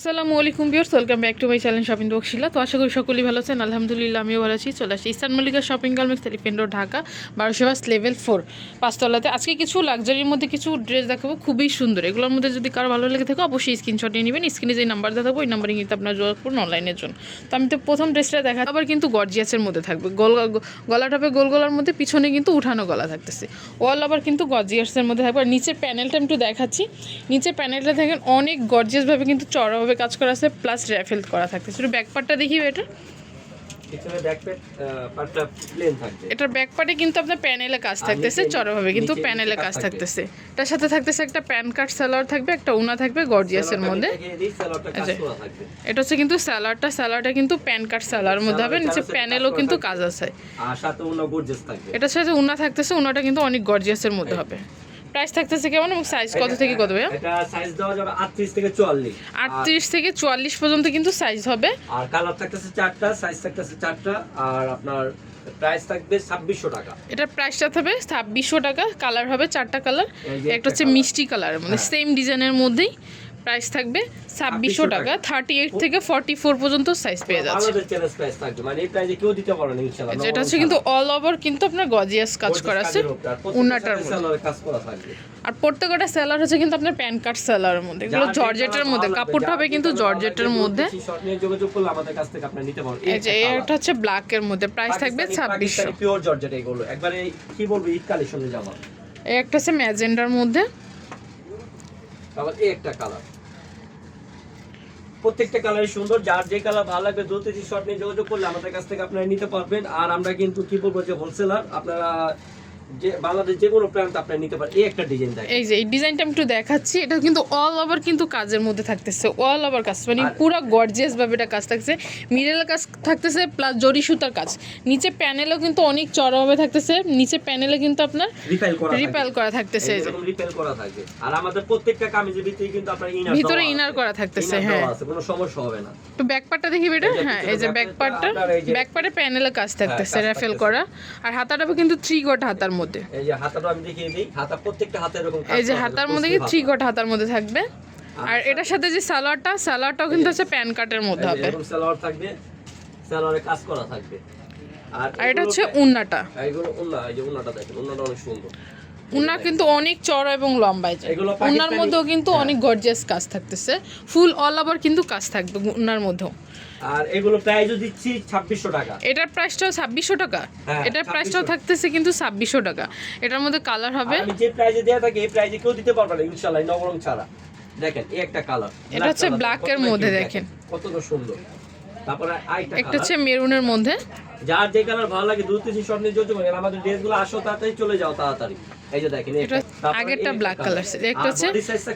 আসসালামু আলাইকুম বিয়ার্স welcome back to my channel shopping বক্সিলা। তো আশা করি সকলেই ভালো আছেন। আলহামদুলিল্লাহ, আমিও ভালো আছি। চলে আসি eastern Mallika shopping complex road Dhaka, বারোশো বাস লেভেল ফোর পাঁচতলাতে। আজকে কিছু লাক্সারির মধ্যে কিছু ড্রেস দেখাবো, খুবই সুন্দর। এগুলোর মধ্যে যদি কারও ভালো লেগে থাকে, অবশ্যই স্ক্রিনশট নিয়ে নেবেন। স্ক্রিনে যে নাম্বার দেখাবো, ওই নাম্বারে কিন্তু আপনার যোগাযোগ করুন অনলাইনের জন্য। তো আমি তো প্রথম ড্রেসটা দেখা, আবার কিন্তু গর্জিয়াসের মধ্যে থাকবে। গোল গলাটা হবে গোল গলার মধ্যে, পিছনে কিন্তু উঠানো গলা থাকতেছে। ওয়াল আবার কিন্তু গর্জিয়াসের মধ্যে থাকবে। আর নিচের প্যানেলটা একটু দেখাচ্ছি। নিচের প্যানেলটা দেখেন, অনেক গর্জিয়াসভাবে কিন্তু চড়াভাবে কাজ করা আছে প্লাস র্যাফেল করা থাকতেছে একটু ব্যাক পার্টটা দেখি এটা। এটার ব্যাক পার্টে কিন্তু আপনার প্যানেলে কাজ থাকতেছে চড়াভাবে কিন্তু প্যানেলে কাজ থাকতেছে। এটার সাথে থাকতেছে একটা প্যান কার্ড সালোয়ার থাকবে একটা উনা থাকবে গর্জিয়াসের মধ্যে। আচ্ছা। এটা হচ্ছে কিন্তু স্যালাডটা স্যালাডটা কিন্তু প্যান কার্ড সালোয়ার মধ্যে হবে নিচে প্যানেলও কিন্তু কাজ আছে। আর সাথে অন্য গর্জিয়াস থাকবে। এটার সাথে উনা থাকতেছে উনাটা কিন্তু অনেক গর্জিয়াসের মধ্যে হবে। প্রাইস থাকতেছে কেমন এবং সাইজ কত থেকে কত ভাইয়া? এটা সাইজ দেওয়া যাবে 38 থেকে 44 আটত্রিশ থেকে চুয়াল্লিশ পর্যন্ত কিন্তু সাইজ হবে। আর কালার থাকতেছে চারটা সাইজ থাকতেছে চারটা আর আপনার প্রাইস থাকবে 2600 টাকা। এটার প্রাইসটা থাকবে ছাব্বিশশো টাকা কালার হবে চারটা কালার একটা হচ্ছে মিষ্টি কালার হ্যাঁ। সেম ডিজাইনের মধ্যেই প্রাইস থাকবে ছাব্বিশশো 2600 টাকা। থার্টি এইট থেকে ফর্টি ফোর পর্যন্ত সাইজ পেয়ে যাচ্ছে। আমাদের চ্যালেঞ্জ প্রাইস থাকবে। মানে এই প্রাইসে কেউ দিতে পারে না ইনশাআল্লাহ। যেটা হচ্ছে কিন্তু অল ওভার কিন্তু আপনার গজিয়াস কাজ করা আছে উন্নাটার মধ্যে। কাজ করা থাকবে। আর প্রত্যেকটা সেলার হচ্ছে কিন্তু আপনার প্যান কার্ড সেলারের মধ্যে। এগুলো জর্জেটের মধ্যে কাপড়টা হবে কিন্তু জর্জেটের মধ্যে। এই যে এটা হচ্ছে ব্ল্যাকের মধ্যে। প্রাইস থাকবে ছাব্বিশশো। পিওর জর্জেট এগুলো। একবারে কি বলব ঈদ কালেকশনে জামা। এই একটা হচ্ছে ম্যাজেন্ডার মধ্যে। আবার এই একটা কালার প্রত্যেকটা কালারই সুন্দর। যার যে কালার ভালো লাগবে দু তিনটি শর্ট নিয়ে যোগাযোগ করলে আমাদের কাছ থেকে আপনারা নিতে পারবেন। আর আমরা কিন্তু কি বলব যে হোলসেলার আপনারা যে বাংলাদেশ যে কোনো প্রান্ত আপনারা নিতে পারেন। এই একটা ডিজাইন দেখেন। এই যে এই ডিজাইনটা আমি একটু দেখাচ্ছি। এটা কিন্তু অল ওভার কিন্তু কাজের মধ্যে থাকতেছে। অল ওভার কাজ। মানে পুরো গর্জিয়াস ভাবে এটা কাজ থাকছে কাজ থাকতেছে প্লাস জরি সুতার কাজ। নিচে প্যানেলও কিন্তু অনেক চড়াভাবে থাকতেছে। নিচে প্যানেলে কিন্তু আপনার রিপেল করা রিপেল করা থাকতেছে। এই যে রিপেল করা থাকবে আর আমাদের প্রত্যেকটা কামিজের ভিতরে কিন্তু আপনার ইনার ভিতরে করা থাকতেছে, হ্যাঁ। কোনো সমস্যা হবে না। তো ব্যাক পার্টটা দেখি বেটা? হ্যাঁ এই যে ব্যাক পার্টটা ব্যাক পার্টে প্যানেলে কাজ থাকতেছে র্যাফেল থাকতেছে। করা। আর হাতাটা কিন্তু থ্রি গট হাতার মধ্যে। এই যে হাতাটা আমি দেখিয়ে দিই। হাতা প্রত্যেকটা হাতে এরকম এই যে হাতার মধ্যে কি থ্রি হাতা। হাতার মধ্যে থাকবে? আর এটার সাথে যে সালোয়ারটা সালোয়ারটাও কিন্তু হচ্ছে প্যান কাটের মধ্যে হবে। সালোয়ার থাকবে সালোয়ারে কাজ করা থাকবে। আর এটা হচ্ছে উন্নাটা। এইগুলো উন্না এই যে উন্নাটা দেখেন উন্নাটা অনেক সুন্দর। উন্না কিন্তু অনেক চড়া এবং লম্বায় যায় উন্নার মধ্যেও কিন্তু হ্যাঁ। অনেক গর্জিয়াস কাজ থাকতেছে। ফুল অল ওভার কিন্তু কাজ থাকবে উনার মধ্যেও। আর এগুলো প্রাইসও দিচ্ছি ছাব্বিশশো টাকা। এটার প্রাইসটাও ছাব্বিশশো টাকা? হ্যাঁ, এটার প্রাইসটাও থাকতেছে কিন্তু ছাব্বিশশো টাকা। এটার মধ্যে কালার হবে? আমি যে প্রাইজে দেয়া থাকি এই প্রাইজে কেউ দিতে পারবে না ইনশাআল্লাহ নবরং ছাড়া। দেখেন এই একটা কালার এটা হচ্ছে black এর মধ্যে দেখেন। কতটা সুন্দর। তারপরে আরেকটা একটা হচ্ছে মেরুনের মধ্যে। যার যে কালার ভালো লাগে দু তিন শট নিয়ে যোগাযোগ করেন আমাদের ড্রেসগুলো আসো তাড়াতাড়ি চলে যাও তাড়াতাড়ি। এই যে দেখেন এটা আগেরটা black color, একটা হচ্ছে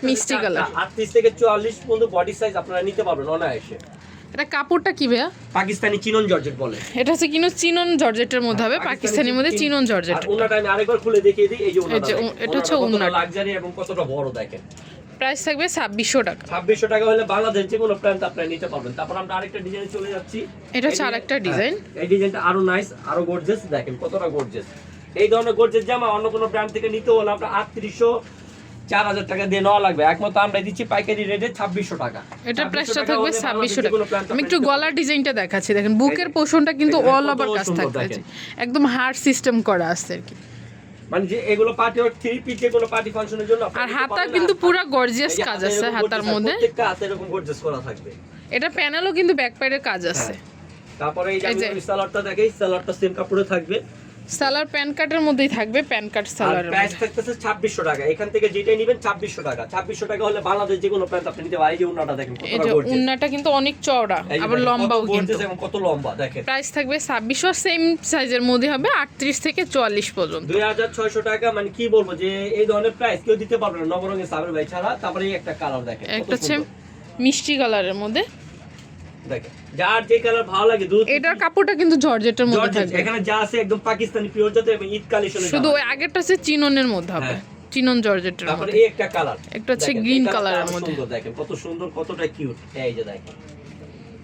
মিষ্টি color। 38 থেকে 44 পর্যন্ত বডি সাইজ আপনারা নিতে পারবেন অনায়াসে। এটা কাপড়টা কি ভাইয়া? পাকিস্তানি চিনন জর্জেট বলে। এটা হচ্ছে কিন্তু চিনন জর্জেটের মধ্যে হবে পাকিস্তানি মধ্যে চিনন জর্জেট। ওনাটা আমি আরেকবার খুলে দেখিয়ে দিই এই যে ওনাটা এটা হচ্ছে ওনাটা। লাক্সারি এবং কতটা বড় দেখেন। প্রাইস থাকবে ছাব্বিশশো টাকা। ছাব্বিশশো টাকা হলে বাংলাদেশ যে কোনো প্রান্ত আপনারা নিতে পারবেন। তারপর আমরা আরেকটা ডিজাইনে চলে যাচ্ছি। এটা হচ্ছে আরেকটা ডিজাইন-। হ্যাঁ, এই ডিজাইনটা আরও নাইস আরও গর্জিয়াস দেখেন কতটা গর্জিয়াস এই ধরনের গর্জিয়াস জামা অন্য কোনো ব্র্যান্ড থেকে নিতে হলে আপনার আটত্রিশশো চার হাজার টাকা দিয়ে নেওয়া লাগবে। একমাত্র আমরা দিচ্ছি পাইকারি রেটে ছাব্বিশশো টাকা। 2600 প্রাইসটা থাকবে ছাব্বিশশো টাকা। আমি একটু গলার ডিজাইনটা দেখাচ্ছি। দেখেন বুকের পোর্শনটা কিন্তু অল ওভার কাজ একদম হার্ড সিস্টেম করা আছে আর কি। মানে যে এগুলো পার্টি থ্রি পিস যেগুলো পার্টি ফাংশনের জন্য আর হাতা কিন্তু পুরো গর্জিয়াস কাজ আছে হাতার মধ্যে। প্রত্যেকটা হাতে এরকম গর্জিয়াস করা থাকবে। এটা প্যানেলও কিন্তু ব্যাক পাইডের কাজ আছে। তারপরে এই যে সালোয়ারটা দেখাই সালোয়ারটা সেম কাপড়ে থাকবে। সালার প্যান কার্ডের মধ্যেই থাকবে প্যান কার্ড সালোয়ারের প্রাইস থাকতেছে ছাব্বিশশো টাকা। এখান থেকে যেটাই নেবেন ছাব্বিশশো টাকা। ছাব্বিশশো টাকা হলে বাংলাদেশ যে কোনো প্রান্ত আপনি নিতে পারেন। এই যে উন্নাটা দেখেন কতটা যে উন্নাটা কিন্তু অনেক চওড়া আবার লম্বাও কিন্তু। কত লম্বা দেখেন। প্রাইস থাকবে ছাব্বিশশো সেম সাইজের মধ্যে হবে আটত্রিশ থেকে চুয়াল্লিশ পর্যন্ত। দুই হাজার ছয়শো টাকা মানে কি বলব যে এই ধরনের প্রাইস কেউ দিতে পারবে না। নবরঙের সাবের ভাই ছাড়া। তারপরে একটা কালার দেখেন একটা হচ্ছে মিষ্টি কালারের মধ্যে। দেখেন। যার যে কালার ভালো লাগে দুধ এটার কাপড়টা কিন্তু জর্জেটের মধ্যে থাকবে। এখানে যা আছে একদম পাকিস্তানি পিওর জাতের এবং ঈদ কালেকশনের শুধু ওই আগেরটা হচ্ছে চিননের মধ্যে হবে। হ্যাঁ। চিনন জর্জেটের তারপরে এই একটা কালার একটা হচ্ছে colour এর মধ্যে। সুন্দর দেখেন কত সুন্দর কতটা কিউট এই যে দেখেন।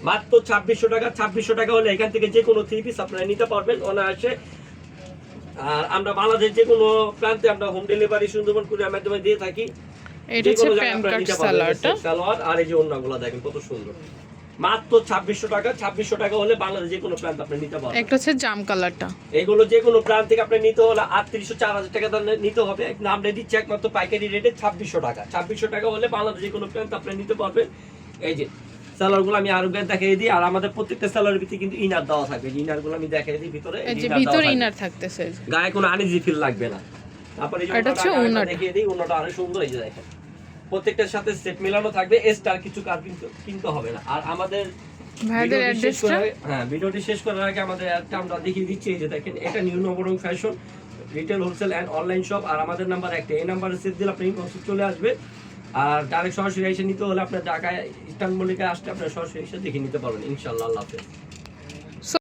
মাত্র ছাব্বিশশো টাকা ছাব্বিশশো টাকা হলে এখান থেকে যে কোনো থ্রি পিস আপনারা নিতে পারবেন অনায়াসে। আর আমরা বাংলাদেশ যে কোনো প্রান্তে আমরা হোম ডেলিভারি সুন্দরবন কুরিয়ার মাধ্যমে দিয়ে থাকি। এটা হচ্ছে প্যান কার্ড সালোয়ারটা সালোয়ার। আর এই যে ওড়নাগুলো দেখেন কত সুন্দর। মাত্র ছাব্বিশশো টাকা ছাব্বিশশো টাকা হলে বাংলাদেশ যে কোনো প্রান্ত আপনি নিতে পারবেন। একটা হচ্ছে জাম কালারটা। এগুলো যে কোনো প্রান্ত থেকে আপনি নিতে হলে আটত্রিশশো চার হাজার টাকা নিতে হবে। দিচ্ছে একমাত্র পাইকারি রেটে ছাব্বিশশো টাকা। ছাব্বিশশো টাকা হলে বাংলাদেশ যে কোনো প্রান্ত আপনি নিতে পারবেন। এই যে সালোয়ারগুলো আমি আরও দেখিয়ে দিই। আর আমাদের প্রত্যেকটা সালোয়ারের ভিতরে কিন্তু ইনার দেওয়া থাকবে। ইনারগুলো আমি দেখিয়ে দিই ভিতরে ভিতরে ইনার থাকতেছে। গায়ে কোনো আনিজি ফিল লাগবে না। তারপরে এটা হচ্ছে দেখিয়ে দিই ওড়নাটা আরও সুন্দর এই যে দেখেন। প্রত্যেকটার সাথে সেট মেলানো থাকবে এক্সট্রা কিছু কার কিন্তু কিনতে হবে না। আর আমাদের ভাইদের অ্যাড্রেসটা হ্যাঁ ভিডিওটি শেষ করার আগে আমাদের একটা আমরা দেখিয়ে দিচ্ছি এই যে দেখেন এটা new Nabarang fashion retail wholesale and online shop আর আমাদের নাম্বার একটা এই নাম্বারে সেভ দিলে আপনি ইনবক্সে চলে আসবে। আর ডাইরেক্ট সরাসরি এসে নিতে হলে আপনার ঢাকায় ইস্টার্ন মল্লিকায় আসলে আপনার সরাসরি এসে দেখে নিতে পারবেন। ইনশাআল্লাহ আল্লাহ হাফেজ।